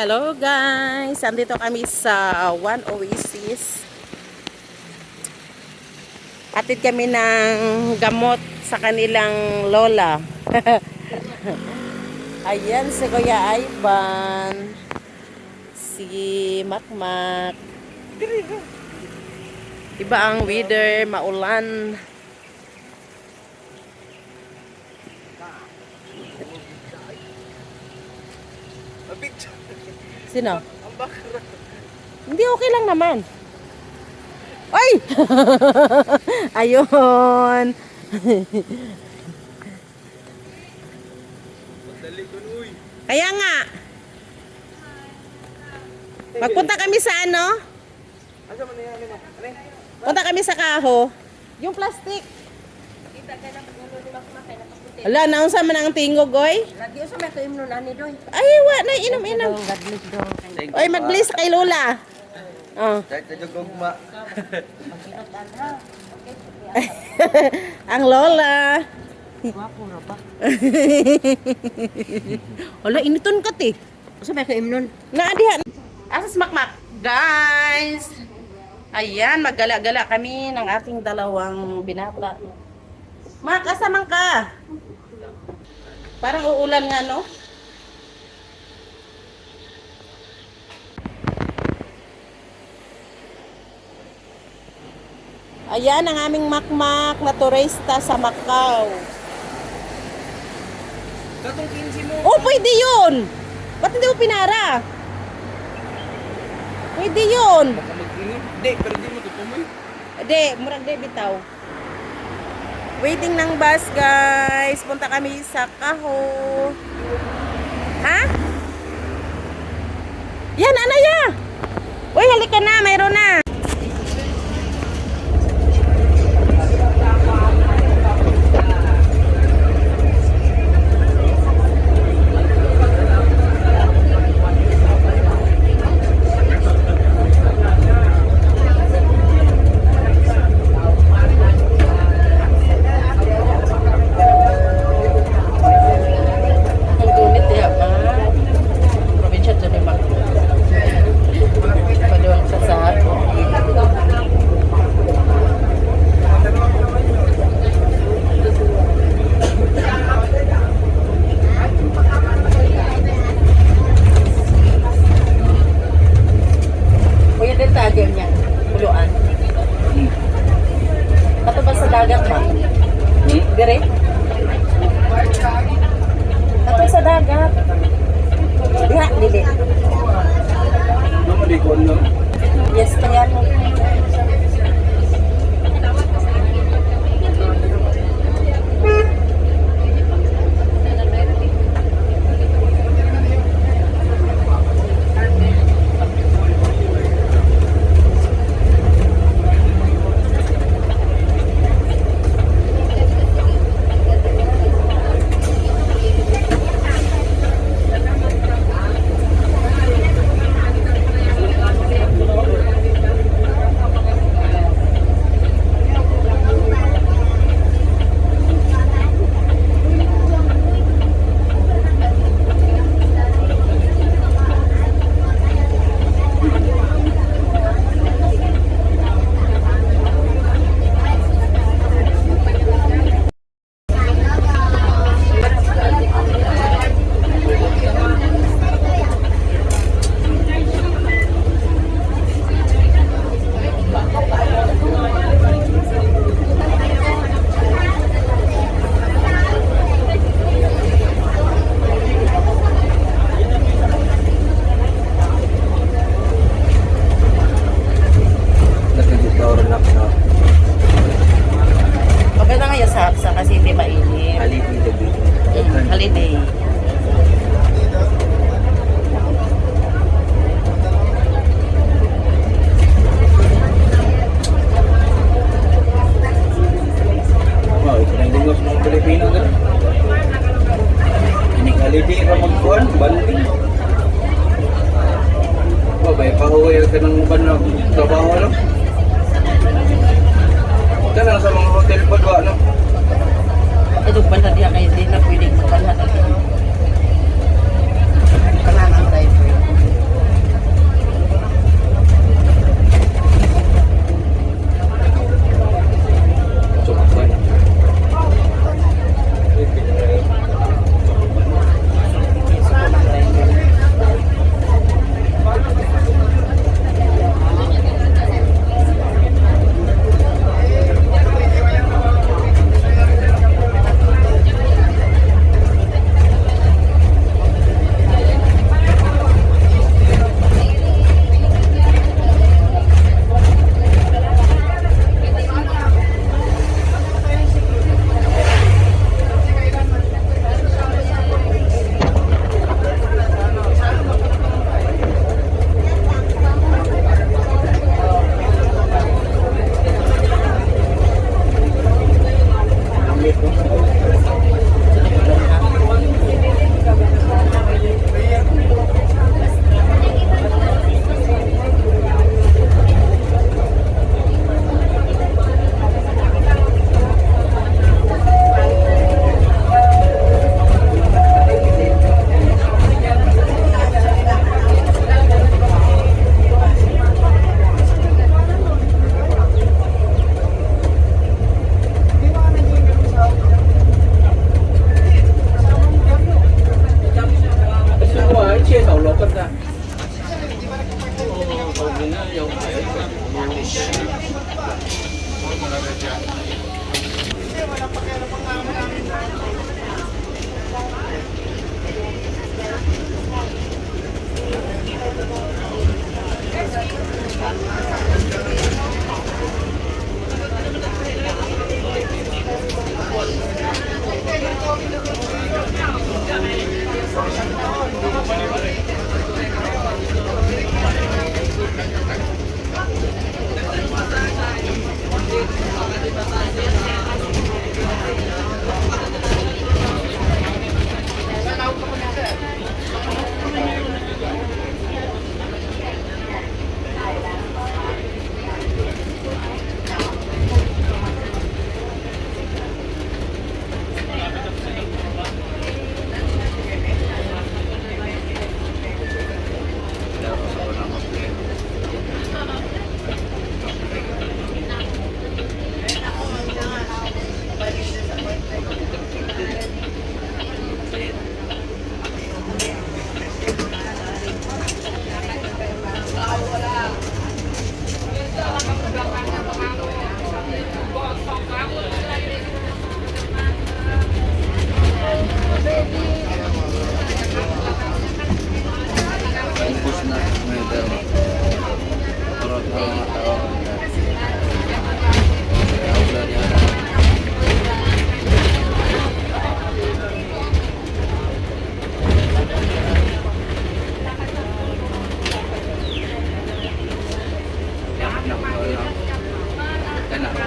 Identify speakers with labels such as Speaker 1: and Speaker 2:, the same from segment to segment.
Speaker 1: Hello guys! Andito kami sa One Oasis. Atid kami ng gamot sa kanilang lola. Ayan si Kuya Ivan. Si Makmak. Iba ang weather, maulan.
Speaker 2: Picture.
Speaker 1: Sino?
Speaker 2: Ang bakra.
Speaker 1: Hindi, okay lang naman. Ay! Ayun.
Speaker 2: Madali ko uy.
Speaker 1: Kaya nga. Magpunta kami sa ano?
Speaker 2: Asa man yan ano? Ano?
Speaker 1: Punta kami sa kaho. Yung plastic. Ala, naunsa man ang tingog, oy?
Speaker 3: Lagi sa may nun ani doy.
Speaker 1: Ay, wa na inom-inom.
Speaker 3: Dong gadlit dong.
Speaker 1: Oy, mag-bless kay Lola. Oh.
Speaker 2: Kahit na yung gugma.
Speaker 1: ang Lola.
Speaker 3: Wapo ra ba?
Speaker 1: Wala, initon ka ti.
Speaker 3: Sa may kaim nun.
Speaker 1: Naadihan. Asas makmak. Guys. Ayan, maggala-gala kami ng ating dalawang binata. Mak, asamang ka? Parang uulan nga, no? Ayan ang aming makmak na turista sa Macau.
Speaker 2: Katong 15 mo.
Speaker 1: Oh, pwede yun! Ba't hindi mo pinara? Pwede yun!
Speaker 2: Baka mag-ingon. Hindi, pero di mo tutumoy.
Speaker 1: Hindi, murag de bitaw. Waiting ng bus, guys. Punta kami sa Kaho. Ha? Yan, ano ya? Uy, halika na. Mayroon na.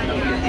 Speaker 1: Guys,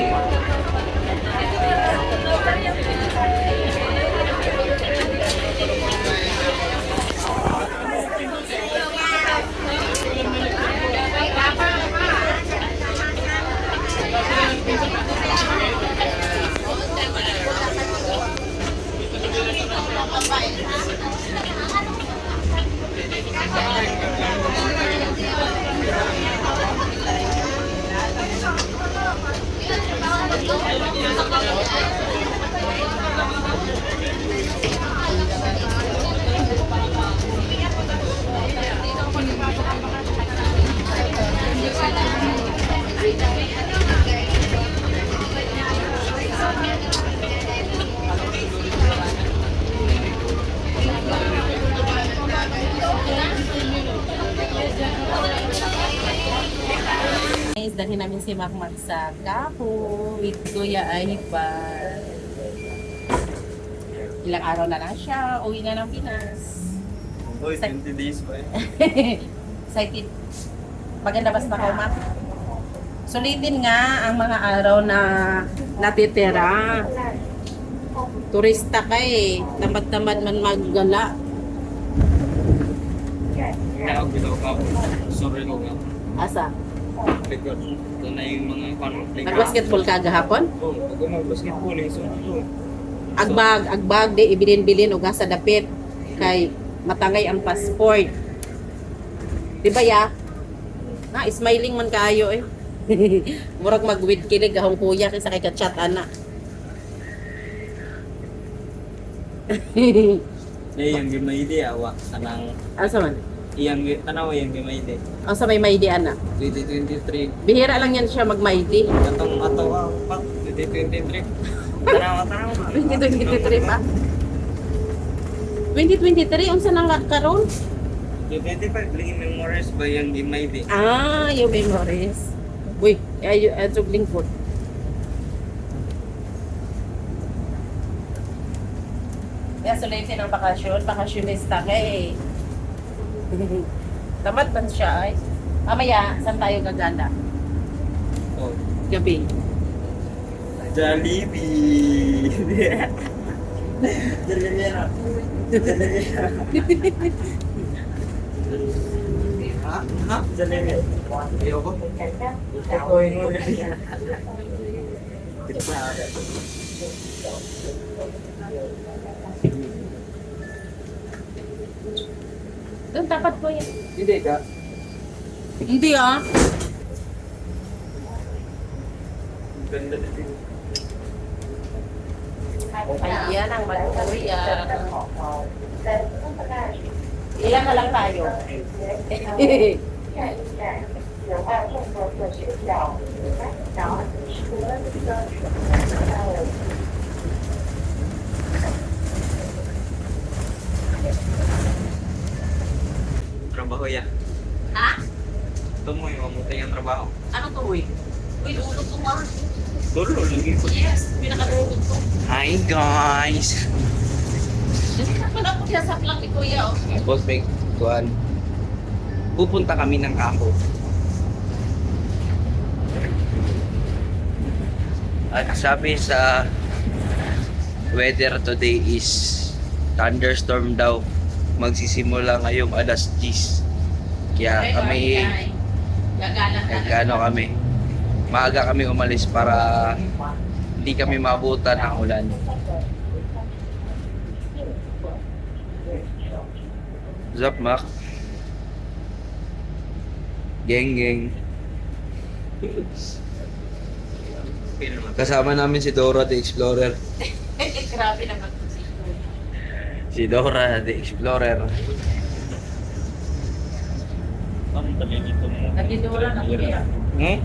Speaker 1: dahil namin si Makmak sa Kaho with Kuya Aibar. Ilang araw na lang siya, uwi na ng Pinas.
Speaker 2: Uy,
Speaker 1: Sa-
Speaker 2: 20 days pa eh.
Speaker 1: Excited. Maganda ba sa Mak? Sulitin nga ang mga araw na natitira. Turista ka eh. Tamad-tamad man maggala.
Speaker 4: Sorry nga.
Speaker 1: Asa?
Speaker 4: Likod. Ito na yung mga parang
Speaker 1: Nag-basketball ka gahapon?
Speaker 4: Oo, pag ako mag-basketball eh. So, ano,
Speaker 1: Agbag, agbag di ibilin-bilin o sa dapit kay matangay ang passport. Di ba ya? Na, smiling man kaayo eh. Murag mag-with kilig ahong kuya kaysa kay ka-chat ana.
Speaker 4: iyang gimaydi awa. Kanang,
Speaker 1: Asa man?
Speaker 4: Iyang, tanaw iyang gimaydi.
Speaker 1: Asa may maidi ana?
Speaker 4: 2023.
Speaker 1: Bihira lang yan siya mag-maidi.
Speaker 4: Katong ato ang pak, 2023. Tanaw, tanaw.
Speaker 1: 2023 pa. 2023 unsa nang karon?
Speaker 4: 2025, lingin memories ba yung gimaydi?
Speaker 1: Ah, yung memories. Uy, ay atog lingkod. Kaya sulitin ang bakasyon, bakasyonista ka eh. Tamad man siya ay. Mamaya, saan tayo gaganda?
Speaker 4: Oo.
Speaker 1: Gabi.
Speaker 4: Jollibee. Ha? Ha? Jollibee. Ayoko. Itoin mo yan.
Speaker 1: Doon tapat ko yan.
Speaker 2: Hindi ka.
Speaker 1: Hindi ah.
Speaker 4: Ganda na din.
Speaker 1: Ayan ang magkuya. Ilan na lang tayo?
Speaker 4: Mamutay ang trabaho.
Speaker 1: Ano to, uy? Uy, ulog ko ma.
Speaker 4: Dulo, lagi ko.
Speaker 1: Yes, pinakadulog ko.
Speaker 4: Hi guys!
Speaker 1: Hindi na pala ako sa lang ni Kuya. Oh.
Speaker 4: Boss Meg, tuwan. Pupunta kami ng Kako. At sabi sa weather today is thunderstorm daw. Magsisimula ngayong alas 10. Kaya kami,
Speaker 1: Gagana ka.
Speaker 4: nagkano kami, maaga kami umalis para hindi kami mabutan ng ulan. Zap Mac. Geng geng. Kasama namin si Dora the Explorer.
Speaker 1: Grabe naman
Speaker 4: Si Dora the Explorer.
Speaker 1: Nagidura na Kuya.
Speaker 4: Hmm?